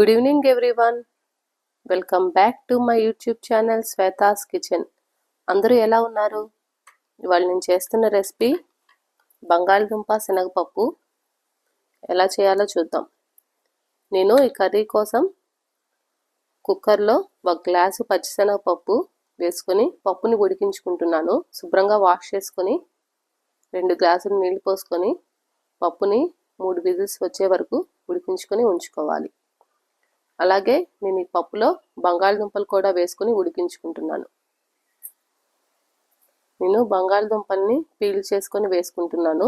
Good evening everyone welcome back to my YouTube channel Shweta's kitchen అందరూ ఎలా ఉన్నారు? ఇవాళ నేను చేస్తున్న రెసిపీ బంగాళదుంప శనగపప్పు. ఎలా చేయాలో చూద్దాం. నేను ఈ కర్రీ కోసం కుక్కర్లో ఒక గ్లాసు పచ్చిశనగపప్పు వేసుకొని పప్పుని ఉడికించుకుంటున్నాను. శుభ్రంగా వాష్ చేసుకొని రెండు గ్లాసులు నీళ్ళు పోసుకొని పప్పుని మూడు విజిల్స్ వచ్చే వరకు ఉడికించుకొని ఉంచుకోవాలి. అలాగే నేను ఈ పప్పులో బంగాళదుంపలు కూడా వేసుకుని ఉడికించుకుంటున్నాను. నేను బంగాళదుంపల్ని పీల్ చేసుకొని వేసుకుంటున్నాను.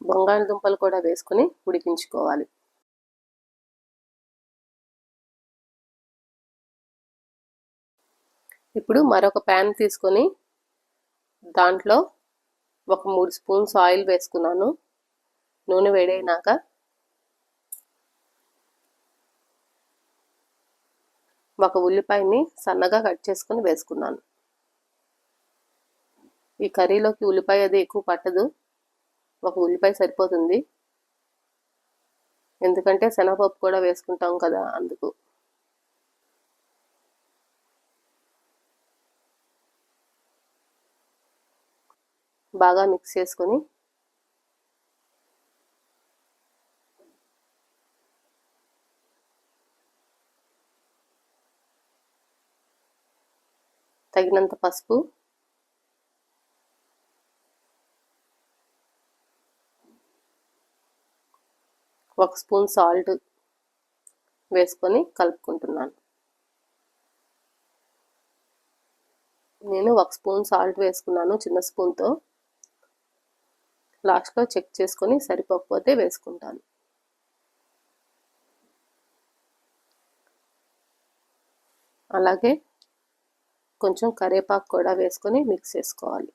బంగాళదుంపలు కూడా వేసుకొని ఉడికించుకోవాలి. ఇప్పుడు మరొక ప్యాన్ తీసుకొని దాంట్లో ఒక మూడు స్పూన్స్ ఆయిల్ వేసుకున్నాను. నూనె వేడైనాక ఒక ఉల్లిపాయని సన్నగా కట్ చేసుకొని వేసుకున్నాను. ఈ కర్రీలోకి ఉల్లిపాయ అది ఎక్కువ పట్టదు. ఒక ఉల్లిపాయ సరిపోతుంది. ఎందుకంటే శనగపప్పు కూడా వేసుకుంటాం కదా అందుకు. బాగా మిక్స్ చేసుకొని తగినంత పసుపు. ఒక స్పూన్ సాల్ట్ వేసుకొని కలుపుకుంటున్నాను. నేను ఒక స్పూన్ సాల్ట్ వేసుకున్నాను చిన్న స్పూన్తో. లాస్ట్లో చెక్ చేసుకొని సరిపోకపోతే వేసుకుంటాను. అలాగే కొంచెం కరివేపాకు కూడా వేసుకొని మిక్స్ చేసుకోవాలి.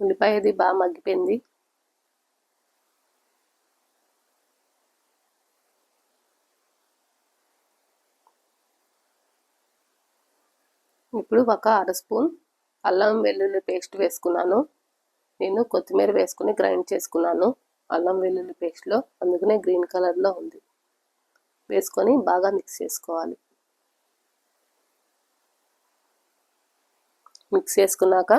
ఉల్లిపాయ అది బాగా మగ్గిపోయింది. ఇప్పుడు ఒక అర స్పూన్ అల్లం వెల్లుల్లి పేస్ట్ వేసుకున్నాను. నేను కొత్తిమీర వేసుకుని గ్రైండ్ చేసుకున్నాను. అల్లం వెల్లుల్లి పేస్ట్లో అందుకనే గ్రీన్ కలర్లో ఉంది. వేసుకొని బాగా మిక్స్ చేసుకోవాలి. మిక్స్ చేసుకున్నాక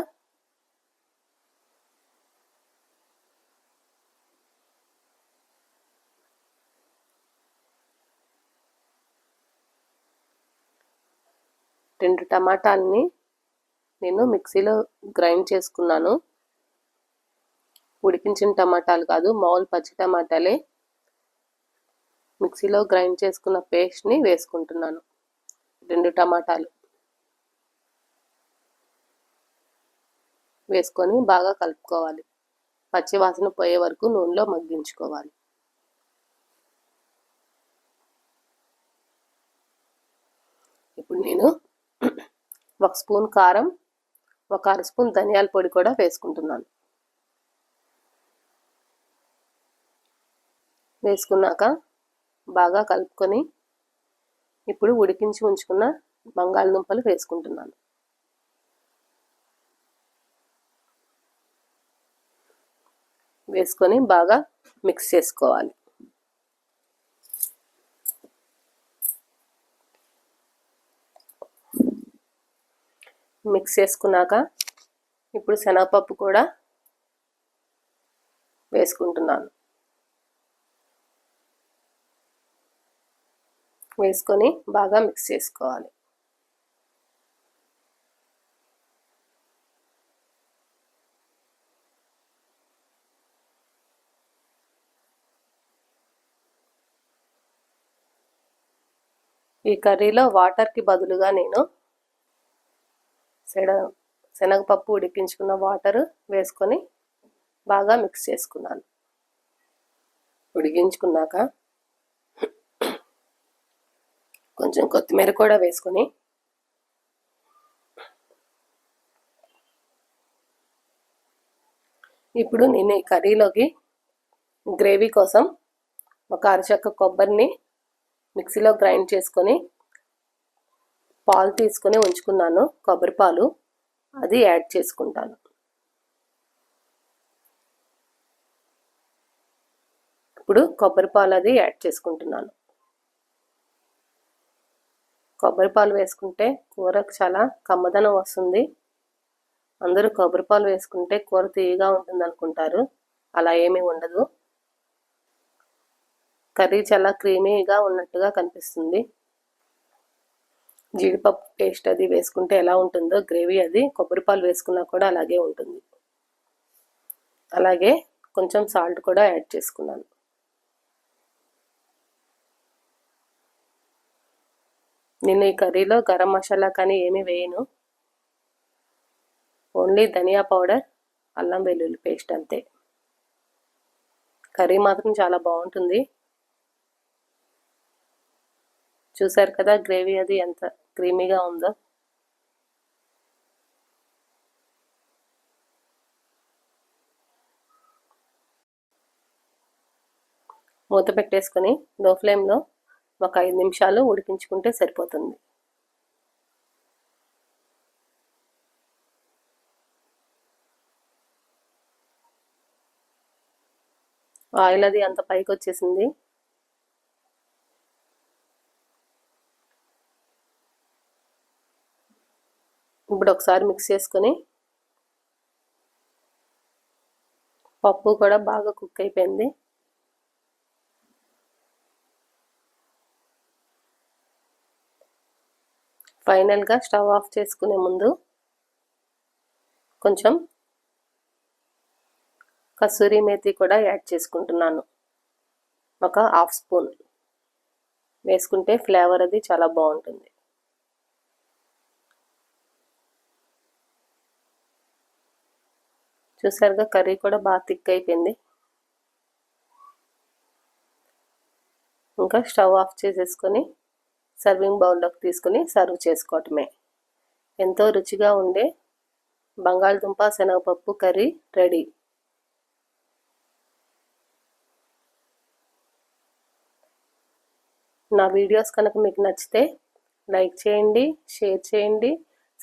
రెండు టమాటాలని నేను మిక్సీలో గ్రైండ్ చేసుకున్నాను. ఉడికించిన టమాటాలు కాదు మామూలు పచ్చి టమాటాలే. మిక్సీలో గ్రైండ్ చేసుకున్న పేస్ట్ని వేసుకుంటున్నాను. రెండు టమాటాలు వేసుకొని బాగా కలుపుకోవాలి. పచ్చి వాసన పోయే వరకు నూనెలో మగ్గించుకోవాలి. ఇప్పుడు నేను ఒక స్పూన్ కారం ఒక అర స్పూన్ ధనియాల పొడి కూడా వేసుకుంటున్నాను. వేసుకున్నాక బాగా కలుపుకొని ఇప్పుడు ఉడికించి ఉంచుకున్న బంగాళదుంపలు వేసుకుంటున్నాను. వేసుకొని బాగా మిక్స్ చేసుకోవాలి. మిక్స్ చేసుకున్నాక ఇప్పుడు శనగపప్పు కూడా వేసుకుంటున్నాను. వేసుకొని బాగా మిక్స్ చేసుకోవాలి. ఈ కర్రీలో వాటర్కి బదులుగా నేను శన శనగపప్పు ఉడికించుకున్న వాటర్ వేసుకొని బాగా మిక్స్ చేసుకున్నాను. ఉడికించుకున్నాక కొంచెం కొత్తిమీర కూడా వేసుకొని ఇప్పుడు నేను ఈ కర్రీలోకి గ్రేవీ కోసం ఒక అరచక్క కొబ్బరిని మిక్సీలో గ్రైండ్ చేసుకొని పాలు తీసుకొని ఉంచుకున్నాను కొబ్బరి పాలు. అది యాడ్ చేసుకుంటాను. ఇప్పుడు కొబ్బరి పాలు అది యాడ్ చేసుకుంటున్నాను. కొబ్బరి పాలు వేసుకుంటే కూరకు చాలా కమ్మదనం వస్తుంది. అందరూ కొబ్బరి పాలు వేసుకుంటే కూర తీయగా ఉంటుంది అనుకుంటారు. అలా ఏమీ ఉండదు. కర్రీ చాలా క్రీమీగా ఉన్నట్టుగా కనిపిస్తుంది. జీడిపప్పు పేస్ట్ అది వేసుకుంటే ఎలా ఉంటుందో గ్రేవీ అది కొబ్బరి పాలు వేసుకున్నా కూడా అలాగే ఉంటుంది. అలాగే కొంచెం సాల్ట్ కూడా యాడ్ చేసుకున్నాను. నేను ఈ కర్రీలో గరం మసాలా కానీ ఏమీ వేయను. ఓన్లీ ధనియా పౌడర్ అల్లం వెల్లుల్లి పేస్ట్ అంతే. కర్రీ మాత్రం చాలా బాగుంటుంది. చూసారు కదా గ్రేవీ అది ఎంత క్రీమీగా ఉందో. మూత పెట్టేసుకొని లో ఫ్లేమ్లో ఒక ఐదు నిమిషాలు ఉడికించుకుంటే సరిపోతుంది. ఆయిల్ అది అంత పైకి వచ్చేసింది. ఇప్పుడు ఒకసారి మిక్స్ చేసుకొని పప్పు కూడా బాగా కుక్ అయిపోయింది. ఫైనల్గా స్టవ్ ఆఫ్ చేసుకునే ముందు కొంచెం కసూరి మేతి కూడా యాడ్ చేసుకుంటున్నాను. ఒక హాఫ్ స్పూన్. వేసుకుంటే ఫ్లేవర్ అది చాలా బాగుంటుంది. చూసారుగా కర్రీ కూడా బాగా థిక్ అయిపోయింది. ఇంకా స్టవ్ ఆఫ్ చేసేసుకొని సర్వింగ్ బౌల్లోకి తీసుకొని సర్వ్ చేసుకోవటమే. ఎంతో రుచిగా ఉండే బంగాళదుంప శనగపప్పు కర్రీ రెడీ. నా వీడియోస్ కనుక మీకు నచ్చితే లైక్ చేయండి షేర్ చేయండి.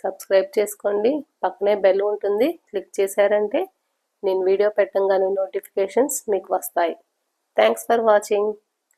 సబ్స్క్రైబ్ చేసుకోండి. పక్కనే బెల్ ఉంటుంది. క్లిక్ చేశారంటే నేను వీడియో పెట్టంగానే నోటిఫికేషన్స్ మీకు వస్తాయి. Thanks for watching.